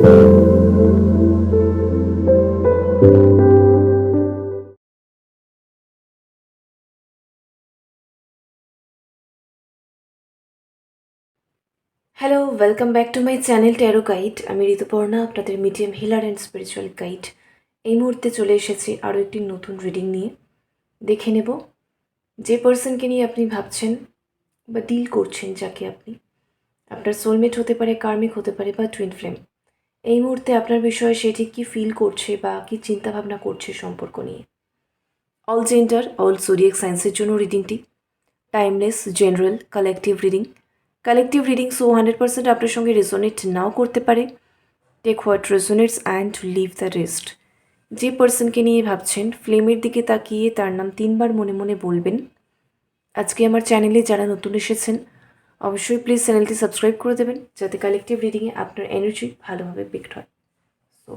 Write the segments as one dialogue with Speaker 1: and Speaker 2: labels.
Speaker 1: Hello welcome back to my channel tarot guide আমি ঋতুপর্ণা, আপনাদের medium healer and spiritual guide এই মুহূর্তে চলে এসেছি আরও একটি নতুন রিডিং নিয়ে। দেখে নেব যে পার্সনকে নিয়ে আপনি ভাবছেন বা ডিল করছেন, যাকে আপনি। আপনার সোলমেট হতে পারে কার্মিক হতে পারে বা টুইন ফ্লেম এই মুহূর্তে আপনার বিষয়ে সে ঠিক কী ফিল করছে বা কী চিন্তাভাবনা করছে সম্পর্ক নিয়ে? অল জেন্ডার অল জোডিয়াক সায়েন্সের জন্য রিডিংটি timeless general collective reading collective reading so hundred percent আপনার সঙ্গে রেজোনেট নাও করতে পারে। Take what resonates and leave the rest যে পার্সনকে নিয়ে ভাবছেন ফ্লেমের দিকে তাকিয়ে তার নাম তিনবার মনে মনে বলবেন। আজকে আমার চ্যানেলে যারা নতুন এসেছেন অবশ্যই প্লিজ চ্যানেলটি সাবস্ক্রাইব করে দেবেন, যাতে কালেকটিভ রিডিংয়ে আপনার এনার্জি ভালোভাবে পিকড হয়। So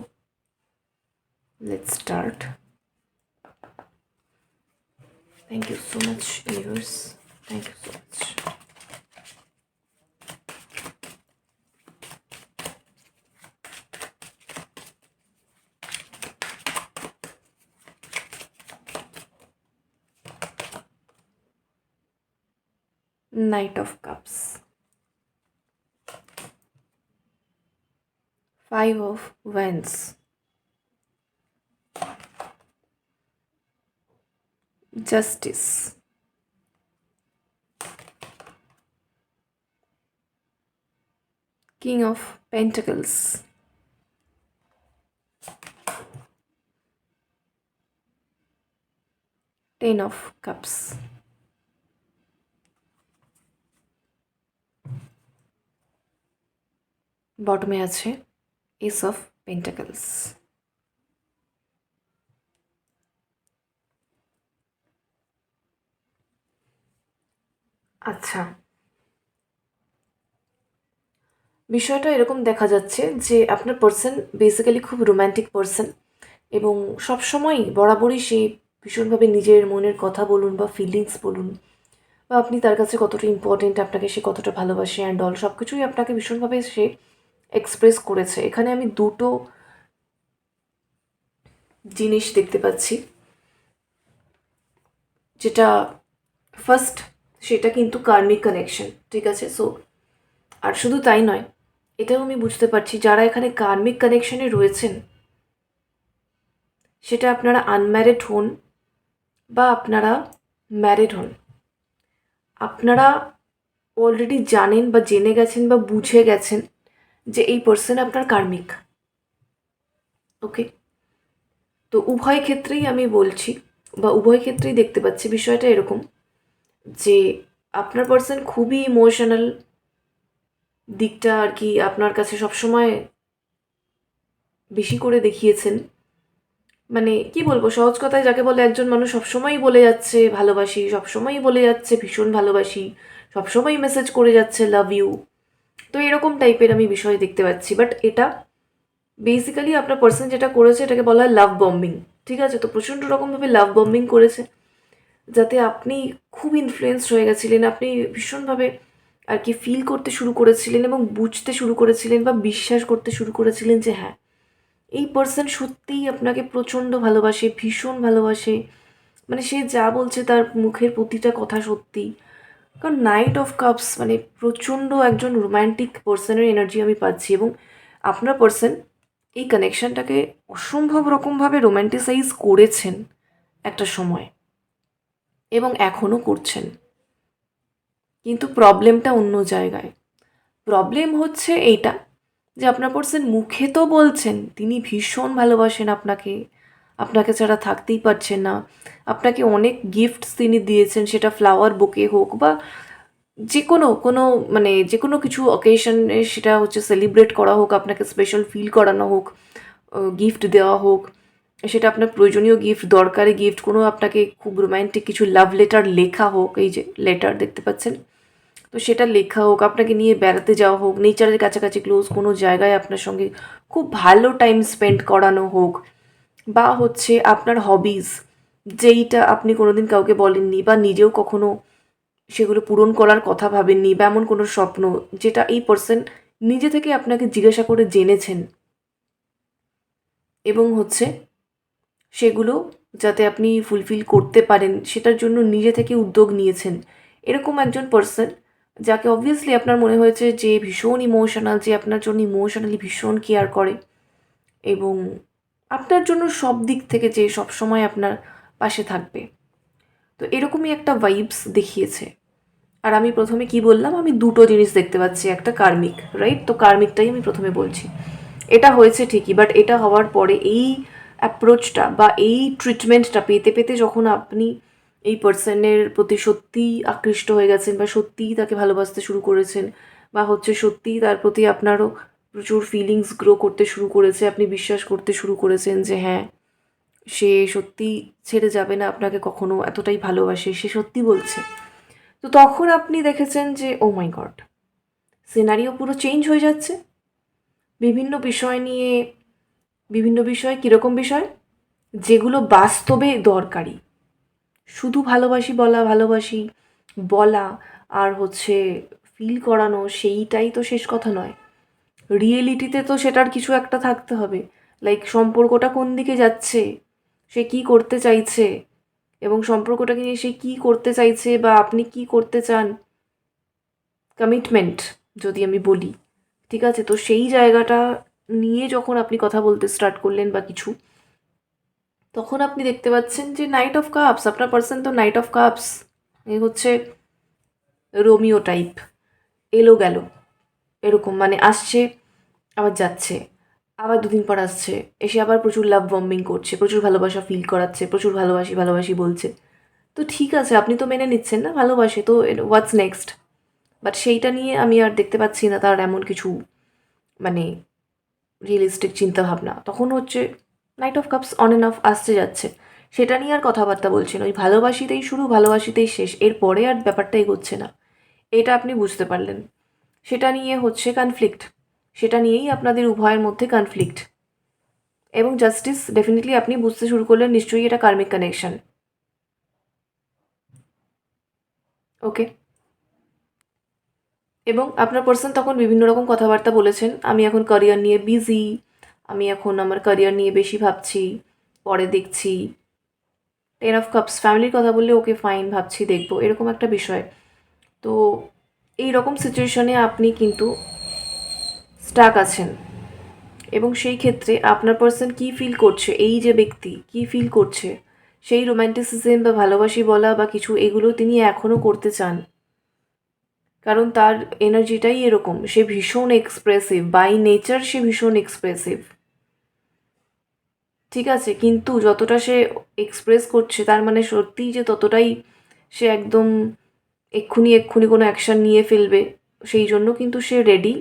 Speaker 1: let's start thank you so much yours thank you so much Knight of Cups. Five of Wands. Justice. King of Pentacles. Ten of Cups. বটমে আছে এস অফ পেন্টাকলস। আচ্ছা। বিষয়টা এরকম দেখা যাচ্ছে যে আপনার পার্সন বেসিক্যালি খুব রোম্যান্টিক পার্সন এবং সবসময়ই বরাবরই সে ভীষণভাবে নিজের মনের কথা বলুন বা ফিলিংস বলুন বা আপনি তার কাছে কতটা ইম্পর্টেন্ট আপনাকে সে কতটা ভালোবাসে অ্যান্ড অল সব কিছুই আপনাকে ভীষণভাবে সে এক্সপ্রেস করেছে। এখানে আমি দুটো জিনিস দেখতে পাচ্ছি। যেটা ফার্স্ট সেটা কিন্তু কার্মিক কানেকশন ঠিক আছে? সো আর শুধু তাই নয়, এটাও আমি বুঝতে পারছি, যারা এখানে কার্মিক কানেকশনে রয়েছেন, সেটা আপনারা আনম্যারিড হন বা আপনারা ম্যারিড হন। আপনারা অলরেডি জানেন বা জেনে গেছেন বা বুঝে গেছেন যে এই পার্সন আপনার কার্মিক ওকে তো উভয় ক্ষেত্রেই আমি বলছি, বা উভয় ক্ষেত্রেই দেখতে পাচ্ছি বিষয়টা এরকম, যে আপনার পার্সন খুবই ইমোশনাল দিকটা আর কি আপনার কাছে সবসময় বেশি করে দেখিয়েছেন। মানে কি বলব, সহজ কথায় যাকে বলে একজন মানুষ সবসময়ই বলে যাচ্ছে, ভালোবাসি, সবসময়ই বলে যাচ্ছে, ভীষণ ভালোবাসি সবসময় মেসেজ করে যাচ্ছে লাভ ইউ তো এরকম টাইপের আমি বিষয় দেখতে পাচ্ছি বাট এটা বেসিক্যালি আপনার পার্সন যেটা করেছে এটাকে বলা হয় লাভ বম্বিং ঠিক আছে? তো প্রচণ্ড রকমভাবে লাভ বম্বিং করেছে, যাতে আপনি খুব ইনফ্লুয়েসড হয়ে গেছিলেন, আপনি ভীষণভাবে আর কি ফিল করতে শুরু করেছিলেন এবং বুঝতে শুরু করেছিলেন বা বিশ্বাস করতে শুরু করেছিলেন যে হ্যাঁ এই পার্সন সত্যিই আপনাকে প্রচণ্ড ভালোবাসে, ভীষণ ভালোবাসে। মানে সে যা বলছে তার মুখের প্রতিটা কথা সত্যি। কারণ নাইট অফ কাপস মানে প্রচণ্ড একজন রোম্যান্টিক পার্সনের এনার্জি আমি পাচ্ছি এবং আপনার পার্সন এই কানেকশানটাকে অসম্ভব রকমভাবে রোম্যান্টিসাইজ করেছেন একটা সময় এবং এখনও করছেন। কিন্তু প্রবলেমটা অন্য জায়গায়। প্রবলেম হচ্ছে এইটা যে আপনার পার্সন মুখে তো বলছেন, তিনি ভীষণ ভালোবাসেন আপনাকে আপনাকে ছাড়া থাকতেই পারছেন না। আপনাকে অনেক গিফটস তিনি দিয়েছেন, সেটা ফ্লাওয়ার বুকে হোক বা যে কোনো কোনো মানে যে কোনো কিছু অকেশনে সেটা হচ্ছে সেলিব্রেট করা হোক, আপনাকে স্পেশাল ফিল করানো হোক গিফট দেওয়া হোক, সেটা আপনার প্রয়োজনীয় গিফট দরকারি গিফট কোনো আপনাকে খুব রোম্যান্টিক কিছু লাভ লেটার লেখা হোক, এই যে লেটার দেখতে পাচ্ছেন? তো সেটা লেখা হোক, আপনাকে নিয়ে বেড়াতে যাওয়া হোক নেচারের কাছাকাছি ক্লোজ কোনো জায়গায় আপনার সঙ্গে খুব ভালো টাইম স্পেন্ড করানো হোক বা হচ্ছে আপনার হবিজ যেইটা আপনি কোনোদিন কাউকে বলেননি বা নিজেও কখনো সেগুলো পূরণ করার কথা ভাবেননি বা এমন কোনো স্বপ্ন যেটা এই পার্সন নিজে থেকে আপনাকে জিজ্ঞাসা করে জেনেছেন এবং হচ্ছে সেগুলো যাতে আপনি ফুলফিল করতে পারেন, সেটার জন্য নিজে থেকে উদ্যোগ নিয়েছেন। এরকম একজন পার্সন যাকে অবভিয়াসলি আপনার মনে হয়েছে যে ভীষণ ইমোশনাল যে আপনার জন্য ইমোশনালি ভীষণ কেয়ার করে এবং আপনার জন্য সব দিক থেকে যে সব সময় আপনার পাশে থাকবে। তো এরকমই একটা ভাইবস দেখিয়েছে। আর আমি প্রথমে কি বললাম? আমি দুটো জিনিস দেখতে পাচ্ছি, একটা কার্মিক রাইট তো কার্মিকটাই আমি প্রথমে বলছি। এটা হয়েছে ঠিকই বাট এটা হওয়ার পরে এই অ্যাপ্রোচটা বা এই ট্রিটমেন্টটা পেতে পেতে যখন আপনি এই পার্সনের প্রতি সত্যিই আকৃষ্ট হয়ে গেছেন বা সত্যিই তাকে ভালোবাসতে শুরু করেছেন বা হচ্ছে সত্যিই তার প্রতি আপনারও প্রচুর ফিলিংস গ্রো করতে শুরু করেছে, আপনি বিশ্বাস করতে শুরু করেছেন যে হ্যাঁ সে সত্যি ছেড়ে যাবে না, আপনাকে কখনো এতটাই ভালোবাসে, সে সত্যি বলছে। তো তখন আপনি দেখেছেন যে ও মাই গড সিনারিও পুরো চেঞ্জ হয়ে যাচ্ছে। বিভিন্ন বিষয় নিয়ে, বিভিন্ন বিষয় কীরকম বিষয়? যেগুলো বাস্তবে দরকারি। শুধু ভালোবাসি বলা ভালোবাসি বলা আর হচ্ছে ফিল করানো, সেইটাই তো শেষ কথা নয়। রিয়েলিটিতে তো সেটার কিছু একটা থাকতে হবে। লাইক সম্পর্কটা কোন দিকে যাচ্ছে? সে কি করতে চাইছে? এবং সম্পর্কটাকে নিয়ে সে কী করতে চাইছে বা আপনি কি করতে চান? কমিটমেন্ট যদি আমি বলি। ঠিক আছে? তো সেই জায়গাটা নিয়ে যখন আপনি কথা বলতে স্টার্ট করলেন বা কিছু, তখন আপনি দেখতে পাচ্ছেন যে নাইট অফ কাপস আপনার পার্সন তো নাইট অফ কাপস এ হচ্ছে রোমিও টাইপ এলো গেল। এরকম মানে আসছে, আবার যাচ্ছে, আবার দুদিন পর আসছে, এসে আবার প্রচুর লাভ বম্বিং করছে, প্রচুর ভালোবাসা ফিল করাচ্ছে, প্রচুর ভালোবাসি ভালোবাসি বলছে। তো ঠিক আছে, আপনি তো মেনে নিচ্ছেন না ভালোবাসে, তো হোয়াটস নেক্সট বাট সেইটা নিয়ে আমি আর দেখতে পাচ্ছি না তার এমন কিছু মানে রিয়েলিস্টিক চিন্তাভাবনা। তখন হচ্ছে knight of cups on and off আসতে যাচ্ছে। সেটা নিয়ে আর কথাবার্তা বলছেন ওই ভালোবাসিতেই শুরু, ভালোবাসিতেই শেষ। এরপরে আর ব্যাপারটা এগোচ্ছে না। এটা আপনি বুঝতে পারলেন। সেটা নিয়ে হচ্ছে কনফ্লিক্ট সেটা নিয়েই আপনাদের উভয়ের মধ্যে কনফ্লিক্ট এবং জাস্টিস ডেফিনেটলি আপনি বুঝতে শুরু করলেন, নিশ্চয়ই এটা কার্মিক কানেকশন ওকে এবং আপনার পার্সন তখন বিভিন্ন রকম কথাবার্তা বলেছেন, আমি এখন ক্যারিয়ার নিয়ে বিজি আমি এখন আমার ক্যারিয়ার নিয়ে বেশি ভাবছি, পরে দেখছি। টেন অফ কাপস ফ্যামিলির কথা বললে ওকে ফাইন ভাবছি, দেখব, এরকম একটা বিষয়। তো এই রকম সিচুয়েশনে আপনি কিন্তু স্টাক আছেন। এবং সেই ক্ষেত্রে আপনার পার্সন কী ফিল করছে? এই যে ব্যক্তি কী ফিল করছে? সেই রোম্যান্টিসিজম বা ভালোবাসি বলা বা কিছু এগুলো তিনি এখনও করতে চান। কারণ তার এনার্জিটাই এরকম। সে ভীষণ এক্সপ্রেসিভ বাই নেচার সে ভীষণ এক্সপ্রেসিভ ঠিক আছে? কিন্তু যতটা সে এক্সপ্রেস করছে, তার মানে সত্যিই যে ততটাই সে একদম এক্ষুনি এক্ষুনি কোনো অ্যাকশান নিয়ে ফেলবে। সেই জন্য কিন্তু সে রেডি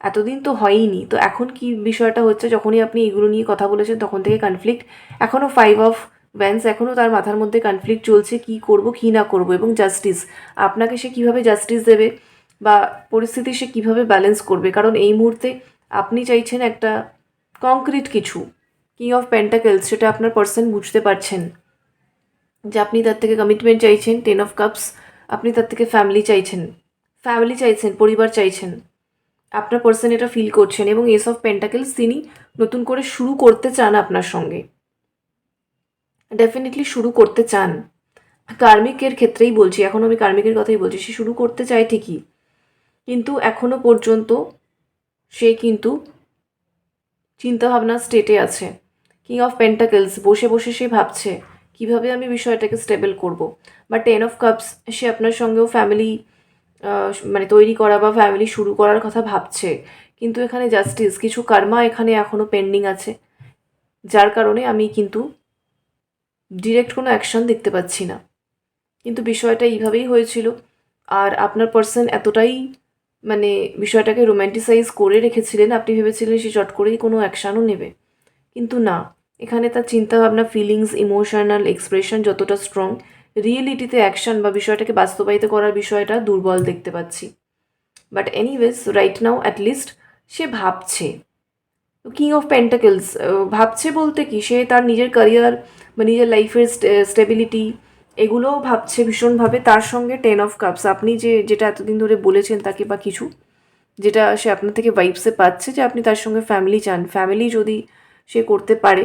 Speaker 1: এতদিন তো হয়ইনি। তো এখন কি বিষয়টা হচ্ছে, যখনই আপনি এগুলো নিয়ে কথা বলেছেন তখন থেকে কনফ্লিক্ট এখনও ফাইভ অফ ব্যান্স এখনও তার মাথার মধ্যে কনফ্লিক্ট চলছে, কি করব, কি না করব এবং জাস্টিস আপনাকে সে কীভাবে জাস্টিস দেবে বা পরিস্থিতি সে কীভাবে ব্যালেন্স করবে? কারণ এই মুহূর্তে আপনি চাইছেন একটা কংক্রিট কিছু। কিং অফ পেন্টাকেলস সেটা আপনার পার্সন বুঝতে পারছেন। যে আপনি তার থেকে কমিটমেন্ট চাইছেন টেন অফ কাপস আপনি তার থেকে ফ্যামিলি চাইছেন। ফ্যামিলি চাইছেন, পরিবার চাইছেন। আপনার পার্সন এটা ফিল করছেন এবং এস অফ পেন্টাকেলস তিনি নতুন করে শুরু করতে চান আপনার সঙ্গে। ডেফিনেটলি শুরু করতে চান। কার্মিকের ক্ষেত্রেই বলছি, এখন আমি কার্মিকের কথাই বলছি, সে শুরু করতে চায় ঠিকই। কিন্তু এখনও পর্যন্ত সে কিন্তু চিন্তাভাবনা স্টেটে আছে। কিং অফ পেন্টাকেলস বসে বসে সে ভাবছে। কীভাবে আমি বিষয়টাকে স্টেবল করব? বা টেন অফ কাপস সে আপনার সঙ্গেও ফ্যামিলি মানে তৈরি করা বা ফ্যামিলি শুরু করার কথা ভাবছে। কিন্তু এখানে জাস্টিস কিছু কার্মা এখানে এখনও পেন্ডিং আছে। যার কারণে আমি কিন্তু ডিরেক্ট কোনো অ্যাকশন দেখতে পাচ্ছি না। কিন্তু বিষয়টা এইভাবেই হয়েছিল। আর আপনার পার্সন এতটাই মানে বিষয়টাকে রোম্যান্টিসাইজ করে রেখেছিলেন, আপনি ভেবেছিলেন সে চট করেই কোনো অ্যাকশানও নেবে। কিন্তু না। এখানে তার চিন্তাভাবনা ফিলিংস ইমোশনাল এক্সপ্রেশন যতটা স্ট্রং রিয়েলিটিতে অ্যাকশন বা বিষয়টাকে বাস্তবায়িত করার বিষয়টা দুর্বল দেখতে পাচ্ছি। But anyways right now at least সে ভাবছে। কিং অফ পেন্টাকেলস ভাবছে বলতে কি? সে তার নিজের ক্যারিয়ার বা নিজের লাইফের স্টেবিলিটি এগুলোও ভাবছে ভীষণভাবে। তার সঙ্গে টেন অফ কাপস আপনি যে, যেটা এতদিন ধরে বলেছেন তাকে বা কিছু, যেটা সে আপনার থেকে ভাইবসে পাচ্ছে যে আপনি তার সঙ্গে ফ্যামিলি চান। ফ্যামিলি যদি সে করতে পারে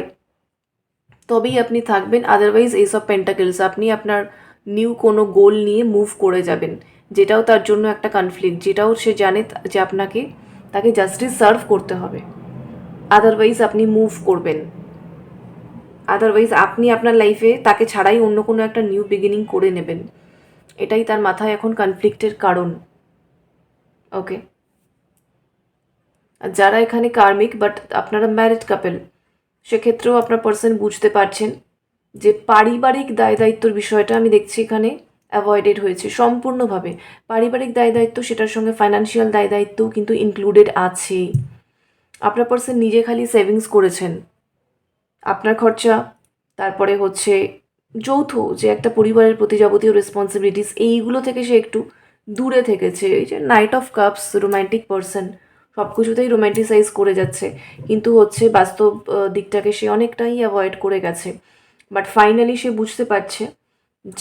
Speaker 1: তবেই আপনি থাকবেন। আদারওয়াইজ এইসব পেন্টাকেলস আপনি আপনার নিউ কোনো গোল নিয়ে মুভ করে যাবেন। যেটাও তার জন্য একটা কনফ্লিক্ট যেটাও সে জানে যে আপনাকে, তাকে জাস্টিস সার্ভ করতে হবে। আদারওয়াইজ আপনি মুভ করবেন। আদারওয়াইজ আপনি আপনার লাইফে তাকে ছাড়াই অন্য কোনো একটা নিউ বিগিনিং করে নেবেন। এটাই তার মাথায় এখন কনফ্লিক্টের কারণ। ওকে যারা এখানে কার্মিক বাট আপনারা ম্যারিড কাপেল সেক্ষেত্রেও আপনার পার্সন বুঝতে পারছেন যে পারিবারিক দায় দায়িত্বর বিষয়টা আমি দেখছি এখানে অ্যাভয়েডেড হয়েছে সম্পূর্ণভাবে। পারিবারিক দায় দায়িত্ব সেটার সঙ্গে ফাইন্যান্সিয়াল দায় দায়িত্বও কিন্তু ইনক্লুডেড আছে। আপনার পার্সন নিজে খালি সেভিংস করেছেন। আপনার খরচা, তারপরে হচ্ছে যৌথ যে একটা পরিবারের প্রতি যাবতীয় রেসপন্সিবিলিটিস এইগুলো থেকে সে একটু দূরে থেকেছে। এই যে knight of cups romantic person সব কিছুতেই রোম্যান্টিসাইজ করে যাচ্ছে। কিন্তু হচ্ছে বাস্তব দিকটাকে সে অনেকটাই অ্যাভয়েড করে গেছে। বাট ফাইনালি সে বুঝতে পারছে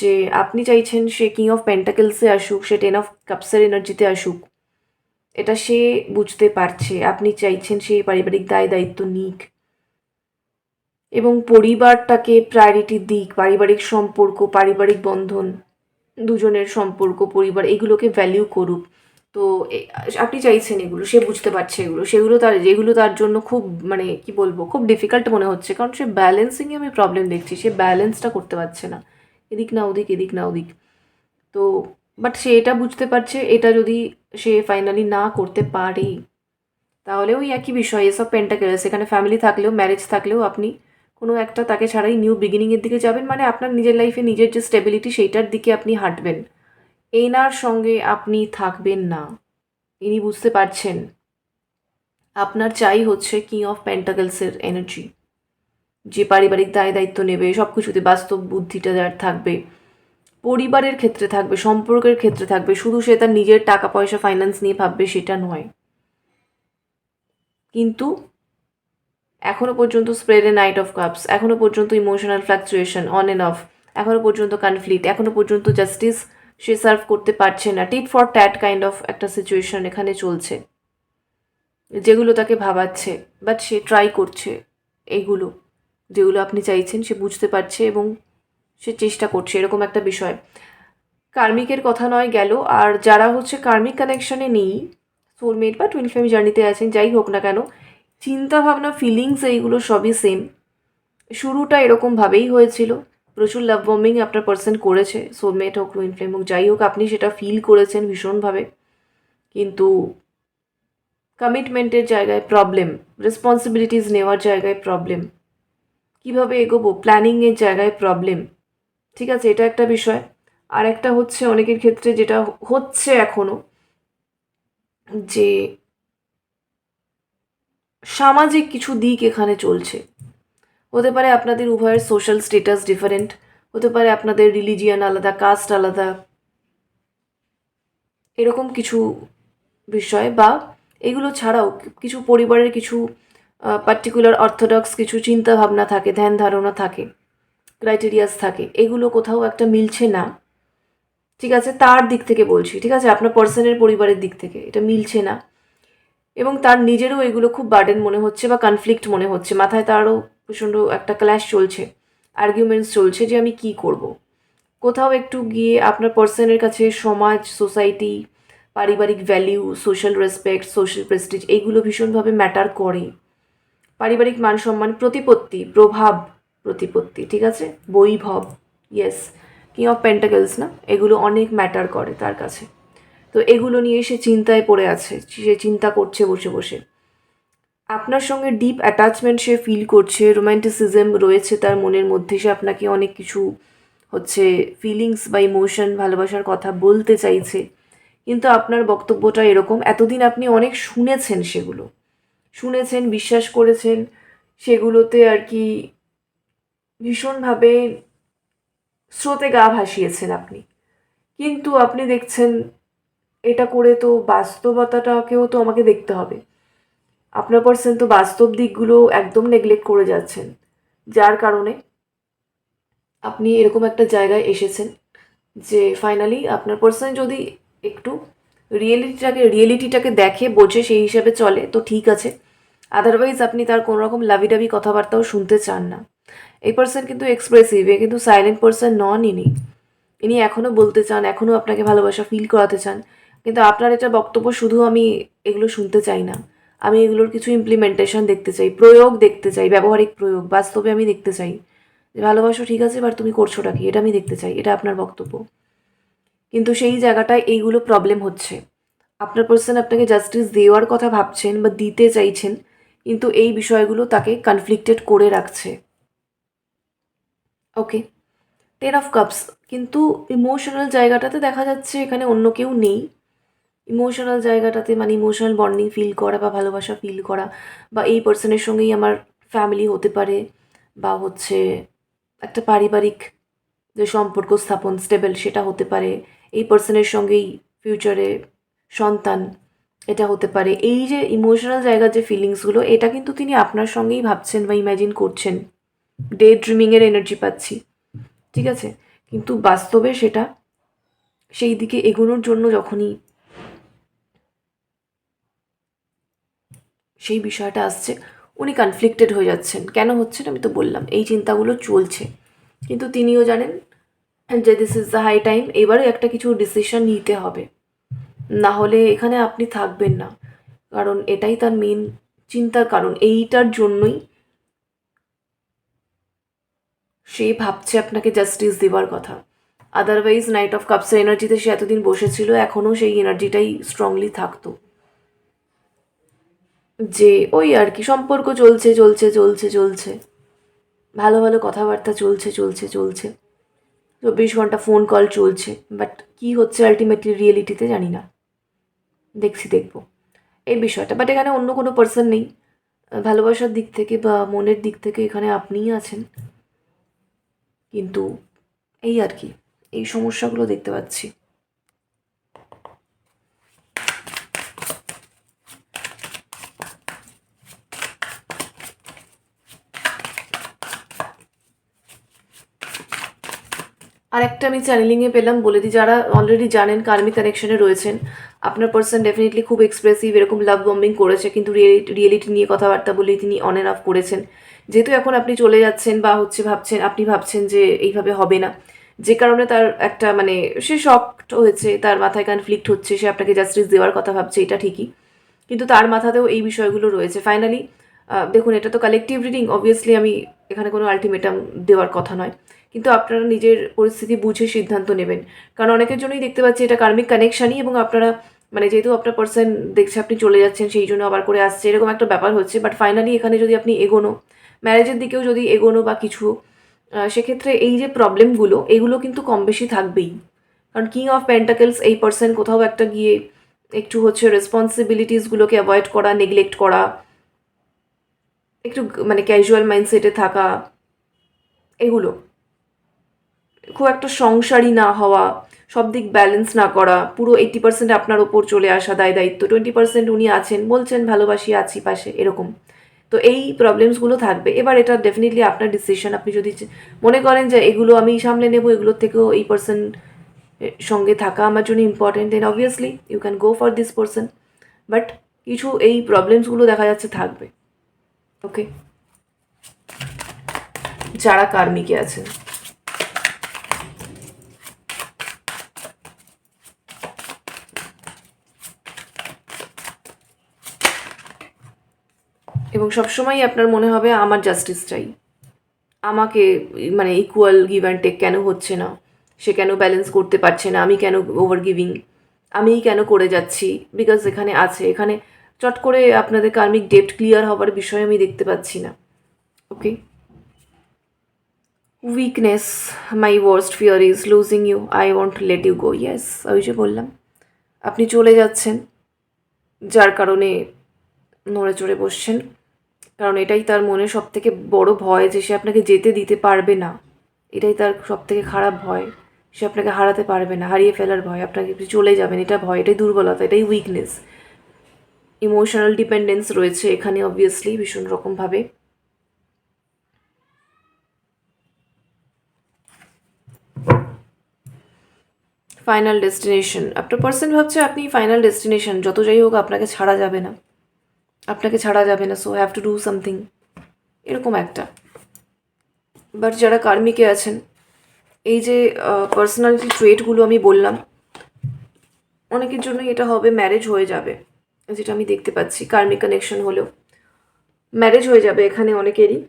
Speaker 1: যে আপনি চাইছেন সে কিং অফ পেন্টাকেলসে আসুক, সে টেন অফ কাপসের এনার্জিতে আসুক। এটা সে বুঝতে পারছে, আপনি চাইছেন সেই পারিবারিক দায় দায়িত্ব নিক। এবং পরিবারটাকে প্রায়োরিটি দিক, পারিবারিক সম্পর্ক, পারিবারিক বন্ধন, দুজনের সম্পর্ক, পরিবার, এগুলোকে ভ্যালিউ করুক। তো আপনি চাইছেন এগুলো, সে বুঝতে পারছে এগুলো, সেগুলো তার, যেগুলো তার জন্য খুব মানে কি বলব, খুব ডিফিকাল্ট মনে হচ্ছে, কারণ সে ব্যালেন্সিংয়ে আমি প্রবলেম দেখছি, সে ব্যালেন্সটা করতে পারছে না। এদিক না ওদিক, এদিক না ওদিক। তো বাট সে এটা বুঝতে পারছে, এটা যদি সে ফাইনালি না করতে পারে, তাহলে ওই একই বিষয়, এসব পেন্টাকেলস এখানে ফ্যামিলি থাকলেও ম্যারেজ থাকলেও আপনি কোনো একটা তাকে ছাড়াই নিউ বিগিনিংয়ের দিকে যাবেন মানে আপনার নিজের লাইফে নিজের যে স্টেবিলিটি সেইটার দিকে আপনি হাঁটবেন। এনার সঙ্গে আপনি থাকবেন না। ইনি বুঝতে পারছেন। আপনার চাই হচ্ছে কিং অফ পেন্টাকেলসের এনার্জি যে পারিবারিক দায় দায়িত্ব নেবে সব কিছুতে বাস্তব বুদ্ধিটা যার থাকবে, পরিবারের ক্ষেত্রে থাকবে, সম্পর্কের ক্ষেত্রে থাকবে, শুধু সে তার নিজের টাকা পয়সা ফাইন্যান্স নিয়ে ভাববে, সেটা নয়। কিন্তু এখনও পর্যন্ত স্প্রেডে নাইট অফ কাপস এখনও পর্যন্ত emotional fluctuation on and off এখনও পর্যন্ত কনফ্লিক্ট এখনও পর্যন্ত জাস্টিস সে সার্ভ করতে পারছে না। Tit for tat kind of একটা সিচুয়েশন এখানে চলছে। যেগুলো তাকে ভাবাচ্ছে বাট সে ট্রাই করছে এইগুলো যেগুলো আপনি চাইছেন, সে বুঝতে পারছে এবং সে চেষ্টা করছে, এরকম একটা বিষয়। কার্মিকের কথা নয়, গেল। আর যারা হচ্ছে কার্মিক কানেকশনে নেই সোলমেট বা টুয়েল ফ্লেম জার্নিতে আছেন, যাই হোক না কেন, চিন্তা ভাবনা ফিলিংস এইগুলো সবই সেম শুরুটা এরকমভাবেই হয়েছিল। প্রচুর লাভ বম্বিং আপনার পার্সন করেছে সোলমেট হোক টুইন ফ্লেম হোক, যাই হোক, আপনি সেটা ফিল করেছেন ভীষণভাবে। কিন্তু কমিটমেন্টের জায়গায় প্রবলেম রেসপন্সিবিলিটিস নেওয়ার জায়গায় প্রবলেম কীভাবে এগোবো প্ল্যানিংয়ের জায়গায় প্রবলেম ঠিক আছে? এটা একটা বিষয়। আর একটা হচ্ছে অনেকের ক্ষেত্রে যেটা হচ্ছে এখনও যে সামাজিক কিছু দিক এখানে চলছে। হতে পারে আপনাদের উভয়ের সোশ্যাল স্টেটাস ডিফারেন্ট হতে পারে আপনাদের রিলিজিয়ান আলাদা কাস্ট আলাদা। এরকম কিছু বিষয় বা এগুলো ছাড়াও কিছু পরিবারের কিছু পার্টিকুলার অর্থোডক্স কিছু চিন্তা ভাবনা থাকে, ধ্যান ধারণা থাকে ক্রাইটেরিয়াস থাকে, এগুলো কোথাও একটা মিলছে না। ঠিক আছে, তার দিক থেকে বলছি, ঠিক আছে, আপনার পার্সনের পরিবারের দিক থেকে এটা মিলছে না। এবং তার নিজেরও এগুলো খুব বার্ডেন মনে হচ্ছে বা কনফ্লিক্ট মনে হচ্ছে, মাথায় তারও প্রচণ্ড একটা ক্ল্যাশ চলছে আর্গুমেন্টস চলছে যে আমি কি করব। কোথাও একটু গিয়ে আপনার পার্সনের কাছে সমাজ সোসাইটি পারিবারিক value social respect social prestige এইগুলো ভীষণভাবে ম্যাটার করে। পারিবারিক মান সম্মান প্রতিপত্তি, প্রভাব প্রতিপত্তি, ঠিক আছে? বৈভব ইয়েস কিং অফ পেন্টাকেলস না? এগুলো অনেক ম্যাটার করে তার কাছে। তো এগুলো নিয়ে সে চিন্তায় পড়ে আছে, সে চিন্তা করছে বসে বসে। আপনার সঙ্গে ডিপ অ্যাটাচমেন্ট সে ফিল করছে রোম্যান্টিসিজম রয়েছে তার মনের মধ্যে, সে আপনাকে অনেক কিছু হচ্ছে ফিলিংস বা ইমোশন ভালোবাসার কথা বলতে চাইছে। কিন্তু আপনার বক্তব্যটা এরকম, এতদিন আপনি অনেক শুনেছেন সেগুলো। শুনেছেন, বিশ্বাস করেছেন, সেগুলোতে আর কি ভীষণভাবে স্রোতে গা ভাসিয়েছেন আপনি। কিন্তু আপনি দেখছেন, এটা করে তো বাস্তবতাটাকেও তো আমাকে দেখতে হবে। আপনার পার্সন তো বাস্তব দিকগুলো একদম নেগলেক্ট করে যাচ্ছেন। যার কারণে আপনি এরকম একটা জায়গায় এসেছেন যে ফাইনালি আপনার পার্সন যদি একটু রিয়েলিটিটাকে রিয়েলিটিটাকে দেখে, বোঝে, সেই হিসাবে চলে, তো ঠিক আছে। আদারওয়াইজ আপনি তার কোনো রকম লাভিডাবি কথাবার্তাও শুনতে চান না। এই পার্সন কিন্তু এক্সপ্রেসিভ এ কিন্তু সাইলেন্ট পার্সন নন ইনি ইনি এখনও বলতে চান এখনও আপনাকে ভালোবাসা ফিল করাতে চান। কিন্তু আপনার এটা বক্তব্য শুধু আমি এগুলো শুনতে চাই না। আমি এগুলোর কিছু ইমপ্লিমেন্টেশন দেখতে চাই, প্রয়োগ দেখতে চাই, ব্যবহারিক প্রয়োগ, বাস্তবে আমি দেখতে চাই। যে ভালোবাসো ঠিক আছে এবার তুমি করছোটা কি? এটা আমি দেখতে চাই, এটা আপনার বক্তব্য। কিন্তু সেই জায়গাটায় এইগুলো প্রবলেম হচ্ছে। আপনার পার্সন আপনাকে জাস্টিস দেওয়ার কথা ভাবছেন বা দিতে চাইছেন, কিন্তু এই বিষয়গুলো তাকে কনফ্লিক্টেড করে রাখছে। ওকে টেন অফ কাপস কিন্তু ইমোশনাল জায়গাটাতে দেখা যাচ্ছে এখানে অন্য কেউ নেই। ইমোশনাল জায়গাটাতে মানে ইমোশনাল বন্ডিং ফিল করা বা ভালোবাসা ফিল করা বা এই পার্সনের সঙ্গেই আমার ফ্যামিলি হতে পারে বা হচ্ছে একটা পারিবারিক যে সম্পর্ক স্থাপন স্টেবল সেটা হতে পারে। এই পার্সনের সঙ্গেই ফিউচারে সন্তান, এটা হতে পারে। এই যে ইমোশনাল জায়গার যে ফিলিংসগুলো এটা কিন্তু তিনি আপনার সঙ্গেই ভাবছেন বা ইম্যাজিন করছেন। ডে ড্রিমিংয়ের এনার্জি পাচ্ছি। ঠিক আছে? কিন্তু বাস্তবে সেটা সেই দিকে এগোনোর জন্য যখনই সেই বিষয়টা আসছে, উনি কনফ্লিক্টেড হয়ে যাচ্ছেন। কেন হচ্ছেন আমি তো বললাম, এই চিন্তাগুলো চলছে। কিন্তু তিনিও জানেন যে this is the high time এবারে একটা কিছু ডিসিশন নিতে হবে। না হলে এখানে আপনি থাকবেন না। কারণ এটাই তার মেন চিন্তার কারণ, এইটার জন্যই সে ভাবছে আপনাকে জাস্টিস দেওয়ার কথা। আদারওয়াইজ নাইট অফ কাপসের এনার্জিতে সে এতদিন বসেছিল, এখনও সেই এনার্জিটাই স্ট্রংলি থাকতো। যে ওই আর কি, সম্পর্ক চলছে চলছে চলছে চলছে। ভালো ভালো কথাবার্তা চলছে চলছে চলছে। চব্বিশ ঘণ্টা ফোন কল চলছে বাট কি হচ্ছে আলটিমেটলি রিয়েলিটিতে জানি না। দেখছি, দেখব। এই বিষয়টা বাট এখানে অন্য কোনো পার্সন নেই। ভালোবাসার দিক থেকে বা মনের দিক থেকে এখানে আপনিই আছেন। কিন্তু এই আর কি, এই সমস্যাগুলো দেখতে পাচ্ছি। আরেকটা আমি চ্যানেলিংয়ে পেলাম, বলে দিই, যারা অলরেডি জানেন কার্মিক কানেকশনে রয়েছেন, আপনার পার্সন ডেফিনেটলি খুব এক্সপ্রেসিভ এরকম লাভ বম্বিং করেছে, কিন্তু রিয়েলিটি নিয়ে কথাবার্তা বলে তিনি অন অ্যান্ড অফ করেছেন। যেহেতু এখন আপনি চলে যাচ্ছেন বা হচ্ছে ভাবছেন, আপনি ভাবছেন যে এইভাবে হবে না। যে কারণে তার একটা মানে সে শকড হয়েছে, তার মাথায় কনফ্লিক্ট হচ্ছে, সে আপনাকে জাস্টিস দেওয়ার কথা ভাবছে, এটা ঠিকই। কিন্তু তার মাথাতেও এই বিষয়গুলো রয়েছে। ফাইনালি দেখুন, এটা তো কালেকটিভ রিডিং অবভিয়াসলি আমি এখানে কোনো আলটিমেটাম দেওয়ার কথা নয়। কিন্তু আপনারা নিজের পরিস্থিতি বুঝে সিদ্ধান্ত নেবেন। কারণ অনেকের জন্যই দেখতে পাচ্ছি এটা কার্মিক কানেকশানই এবং আপনারা মানে যেহেতু আপনার পার্সন দেখছে আপনি চলে যাচ্ছেন, সেই জন্য আবার করে আসছে, এরকম একটা ব্যাপার হচ্ছে। বাট ফাইনালি এখানে যদি আপনি এগোনো ম্যারেজের দিকেও যদি এগোনো বা কিছু সেক্ষেত্রে এই যে প্রবলেমগুলো এগুলো কিন্তু কম বেশি থাকবেই। কারণ কিং অফ পেন্টাকেলস এই পার্সন কোথাও একটা গিয়ে একটু হচ্ছে রেসপন্সিবিলিটিসগুলোকে অ্যাভয়েড করা নেগলেক্ট করা, একটু মানে ক্যাজুয়াল মাইন্ডসেটে থাকা, এগুলো। খুব একটা সংসারী না হওয়া, সব দিক ব্যালেন্স না করা, পুরো এইটি পার্সেন্ট আপনার ওপর চলে আসা দায় দায়িত্ব। টোয়েন্টি পার্সেন্ট উনি আছেন, বলছেন, ভালোবাসি, আছি, পাশে, এরকম। তো এই প্রবলেমসগুলো থাকবে। এবার এটা ডেফিনেটলি আপনার ডিসিশন আপনি যদি মনে করেন যে এগুলো আমি সামলে নেব, এগুলোর থেকেও এই পার্সন সঙ্গে থাকা আমার জন্য important then obviously you can go for this person but কিছু এই প্রবলেমসগুলো দেখা যাচ্ছে থাকবে। ওকে যারা কার্মিকে আছেন। এবং সবসময় আপনার মনে হবে, আমার জাস্টিস চাই। আমাকে মানে ইকুয়াল গিভ অ্যান্ড টেক কেন হচ্ছে না? সে কেন ব্যালেন্স করতে পারছে না? আমি কেন ওভার গিভিং আমিই কেন করে যাচ্ছি? বিকজ এখানে আছে। এখানে চট করে আপনাদের কার্মিক ডেপ্ট ক্লিয়ার হবার বিষয় আমি দেখতে পাচ্ছি না। Okay weakness my worst fear is losing you I want let you go yes ওই যে বললাম। আপনি চলে যাচ্ছেন। যার কারণে নড়ে চড়ে বসছেন। কারণ এটাই তার মনে সব থেকে বড় ভয় যে সে আপনাকে যেতে দিতে পারবে না। এটাই তার সব থেকে খারাপ ভয়। সে আপনাকে হারাতে পারবে না, হারিয়ে ফেলার ভয়, আপনাকে চলে যাবেন, এটা ভয়, এটাই দুর্বলতা, এটাই উইকনেস ইমোশনাল ডিপেন্ডেন্স রয়েছে এখানে অবভিয়াসলি ভীষণ রকমভাবে। ফাইনাল ডেস্টিনেশন আপনার পার্সন ভাবছে আপনি ফাইনাল ডেস্টিনেশন যত যাই হোক আপনাকে ছাড়া যাবে না। আপনাকে ছাড়া যাবে না so have to do something এরকম একটা। বাট যারা কার্মিকে আছেন, এই যে পার্সোনালিটি ট্রেটগুলো আমি বললাম, অনেকের জন্য এটা হবে ম্যারেজ হয়ে যাবে, যেটা আমি দেখতে পাচ্ছি কার্মিক কানেকশন হলেও। ম্যারেজ হয়ে যাবে এখানে অনেকেরই,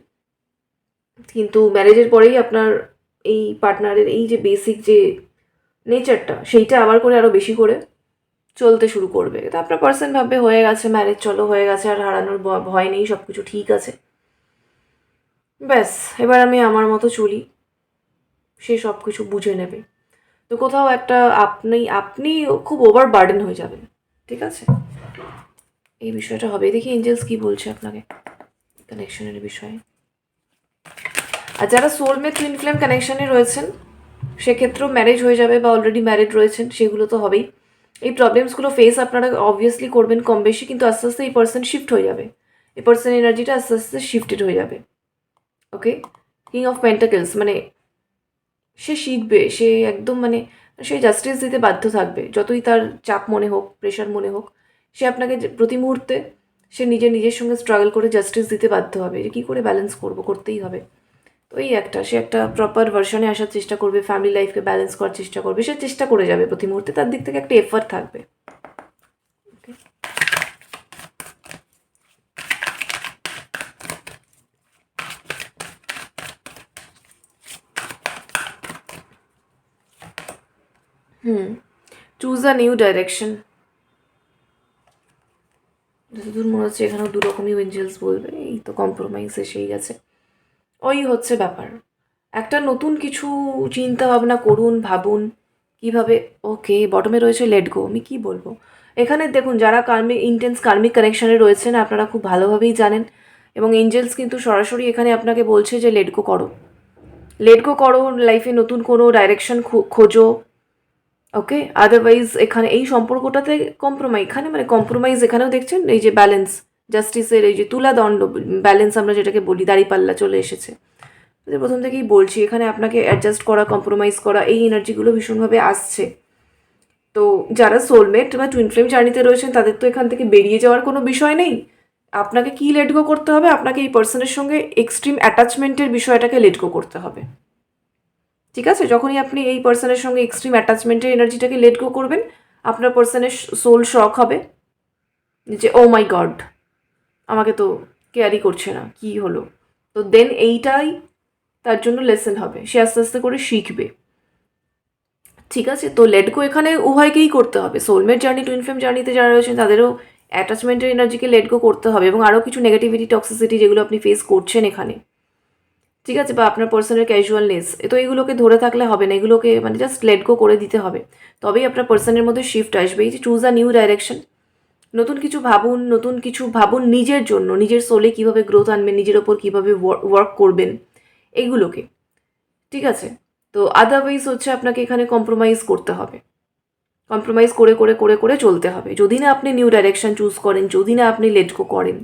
Speaker 1: কিন্তু ম্যারেজের পরেই আপনার এই পার্টনারের এই যে বেসিক যে নেচারটা সেইটা আবার করে আরও বেশি করে। চলতে শুরু করবে। তো আপনার পার্সন ভাববে, হয়ে গেছে ম্যারেজ চলো, হয়ে গেছে, আর হারানোর ভয় নেই সব কিছু ঠিক আছে। ব্যাস, এবার আমি আমার মতো চলি। সে সব কিছু বুঝে নেবে। তো কোথাও একটা আপনি আপনি খুব ওভার বার্ডেন হয়ে যাবেন, ঠিক আছে? এই বিষয়টা হবে। দেখি এঞ্জেলস কি বলছে আপনাকে কানেকশনের বিষয়ে। আর যারা সোলমেট টুইন ফ্লেম কানেকশনে রয়েছেন, সেক্ষেত্রেও ম্যারেজ হয়ে যাবে বা অলরেডি ম্যারিড রয়েছেন, সেগুলো তো হবেই। এই প্রবলেমসগুলো ফেস আপনারা অবভিয়াসলি করবেন কম বেশি, কিন্তু আস্তে আস্তে এই পার্সন শিফট হয়ে যাবে। এই পার্সন এনার্জিটা আস্তে আস্তে শিফটেড হয়ে যাবে। ওকে কিং অফ পেন্টাকেলস মানে সে শিখবে, সে একদম মানে সে জাস্টিস দিতে বাধ্য থাকবে। যতই তার চাপ মনে হোক প্রেশার মনে হোক, সে আপনাকে প্রতি মুহূর্তে সে নিজের নিজের সঙ্গে স্ট্রাগল করে জাস্টিস দিতে বাধ্য হবে যে কী করে ব্যালেন্স করব, করতেই হবে। তো এই একটা, সে একটা প্রপার ভার্সনে আসার চেষ্টা করবে ফ্যামিলি লাইফকে ব্যালেন্স করার চেষ্টা করবে, সে চেষ্টা করে যাবে প্রতি মুহূর্তে, তার দিক থেকে একটা এফার্ট থাকবে? Hmm choose a new direction যতদূর মনে হচ্ছে এখানেও দু রকমই এঞ্জেলস বলবে, এই তো কম্প্রোমাইজ এসেই গেছে। ওই হচ্ছে ব্যাপার। একটা নতুন কিছু চিন্তা ভাবনা করুন, ভাবুন, কীভাবে, ওকে বটমে রয়েছে লেট গো আমি কি বলব? এখানে দেখুন, যারা কার্মিক ইন্টেন্স কার্মিক কানেকশানে রয়েছেন, আপনারা খুব ভালোভাবেই জানেন, এবং এঞ্জেলস কিন্তু সরাসরি এখানে আপনাকে বলছে যে লেট গো করো। লেট গো করো লাইফে নতুন কোনো ডাইরেকশন খোঁজো, ওকে? আদারওয়াইজ এখানে এই সম্পর্কটাতে কম্প্রোমাইজ এখানে মানে কম্প্রোমাইজ এখানেও দেখছেন, এই যে ব্যালেন্স জাস্টিসের এই যে তুলাদণ্ড ব্যালেন্স আমরা যেটাকে বলি, দাঁড়িপাল্লা চলে এসেছে। প্রথম থেকেই বলছি, এখানে আপনাকে অ্যাডজাস্ট করা কম্প্রোমাইজ করা, এই এনার্জিগুলো ভীষণভাবে আসছে। তো যারা সোলমেট বা টুইন ফ্লেম জার্নিতে রয়েছেন, তাদের তো এখান থেকে বেরিয়ে যাওয়ার কোনো বিষয় নেই। আপনাকে কি লেট গো করতে হবে? আপনাকে এই পার্সনের সঙ্গে এক্সট্রিম অ্যাটাচমেন্টের বিষয়টাকে লেট গো করতে হবে। ঠিক আছে? যখনই আপনি এই পার্সনের সঙ্গে এক্সট্রিম অ্যাটাচমেন্টের এনার্জিটাকে লেট গো করবেন, আপনার পার্সনের সোল শখ হবে। যে ও মাই গড আমাকে তো কেয়ারি করছে না, কি হলো? তো দেন এইটাই তার জন্য লেসন হবে। সে আস্তে আস্তে করে শিখবে। ঠিক আছে? তো লেটগো এখানে উভয়কেই করতে হবে। সোলমেট জার্নি টুইন ফ্লেম জার্নিতে যারা রয়েছেন, তাদেরও অ্যাটাচমেন্টের এনার্জিকে লেটগো করতে হবে এবং আরও কিছু নেগেটিভিটি টক্সিসিটি যেগুলো আপনি ফেস করছেন এখানে। ঠিক আছে? বা আপনার পার্সনের ক্যাজুয়ালনেস তো এগুলোকে ধরে থাকলে হবে না। এগুলোকে মানে জাস্ট লেটগো করে দিতে হবে। তবেই আপনার পার্সনের মধ্যে শিফট আসবে। এই যে চুজ আ নিউ ডাইরেকশন নতুন কিছু ভাবুন, নতুন কিছু ভাবুন নিজের জন্য, নিজের সোলে কীভাবে গ্রোথ আনবেন, নিজের ওপর কীভাবে ওয়ার্ক করবেন, এগুলোকে। ঠিক আছে? তো আদারওয়াইজ হচ্ছে আপনাকে এখানে কম্প্রোমাইজ করতে হবে। কম্প্রোমাইজ করে করে করে করে চলতে হবে। যদি না আপনি নিউ ডাইরেকশন চুজ করেন, যদি না আপনি লেট গো করেন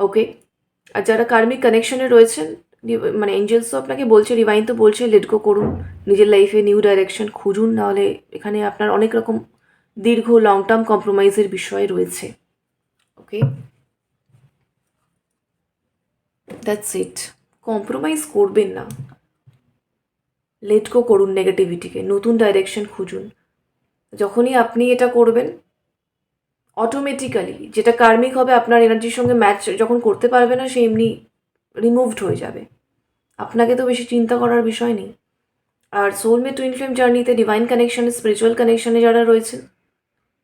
Speaker 1: ওকে আর যারা কার্মিক কানেকশনে রয়েছেন মানে এঞ্জেলস তো আপনাকে বলছে ডিভাইন তো বলছে লেট গো করুন। নিজের লাইফে নিউ ডাইরেকশন খুঁজুন, নাহলে এখানে আপনার অনেক রকম দীর্ঘ লং টার্ম কম্প্রোমাইজের বিষয় রয়েছে। ওকে দ্যাটস ইট কম্প্রোমাইজ করবেন না। লেট গো করুন নেগেটিভিটিকে নতুন ডাইরেকশন খুঁজুন। যখনই আপনি এটা করবেন অটোমেটিক্যালি যেটা কার্মিক হবে, আপনার এনার্জির সঙ্গে ম্যাচ যখন করতে পারবে না, সে এমনি রিমুভড হয়ে যাবে। আপনাকে তো বেশি চিন্তা করার বিষয় নেই। আর সোলমেট টুইন ফ্লেম জার্নিতে ডিভাইন কানেকশনে স্পিরিচুয়াল কানেকশানে যারা রয়েছেন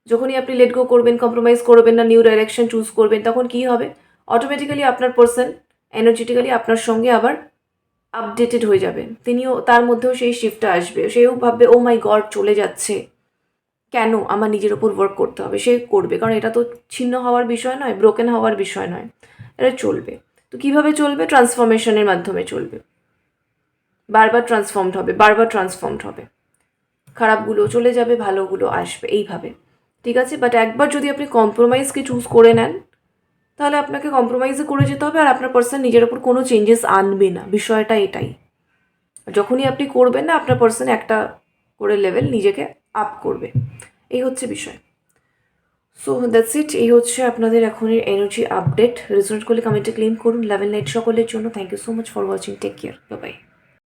Speaker 1: যখনই আপনি লেট গো করবেন কম্প্রোমাইজ করবেন না নিউ ডাইরেকশন চুজ করবেন, তখন কি হবে? অটোমেটিক্যালি আপনার পার্সন এনার্জেটিক্যালি আপনার সঙ্গে আবার আপডেটেড হয়ে যাবেন তিনিও তার মধ্যেও সেই শিফটটা আসবে। সেও ভাববে ও মাই গড চলে যাচ্ছে। কেন আমার নিজের ওপর ওয়ার্ক করতে হবে? সে করবে। কারণ এটা তো ছিন্ন হওয়ার বিষয় নয় ব্রোকেন হওয়ার বিষয় নয়। এটা চলবে। তো কীভাবে চলবে? ট্রান্সফরমেশনের মাধ্যমে চলবে। বারবার ট্রান্সফর্মড হবে, বারবার ট্রান্সফর্মড হবে। খারাপগুলো চলে যাবে, ভালোগুলো আসবে। এইভাবে। ঠিক আছে? বাট একবার যদি আপনি কম্প্রোমাইজকে চুজ করে নেন, তাহলে আপনাকে কম্প্রোমাইজে করে যেতে হবে আর আপনার পার্সন নিজের ওপর কোনো চেঞ্জেস আনবে না। বিষয়টা এটাই। যখনই আপনি করবেন না, আপনার পার্সন একটা করে লেভেল নিজেকে আপ করবে। এই হচ্ছে বিষয়। সো দ্যাটস ইট এই হচ্ছে আপনাদের এখনের এনার্জি আপডেট রেজনেট করলে কমেন্টে ক্লেম করুন। লেভেল নাইট সকলের জন্য। Thank you so much for watching take care bye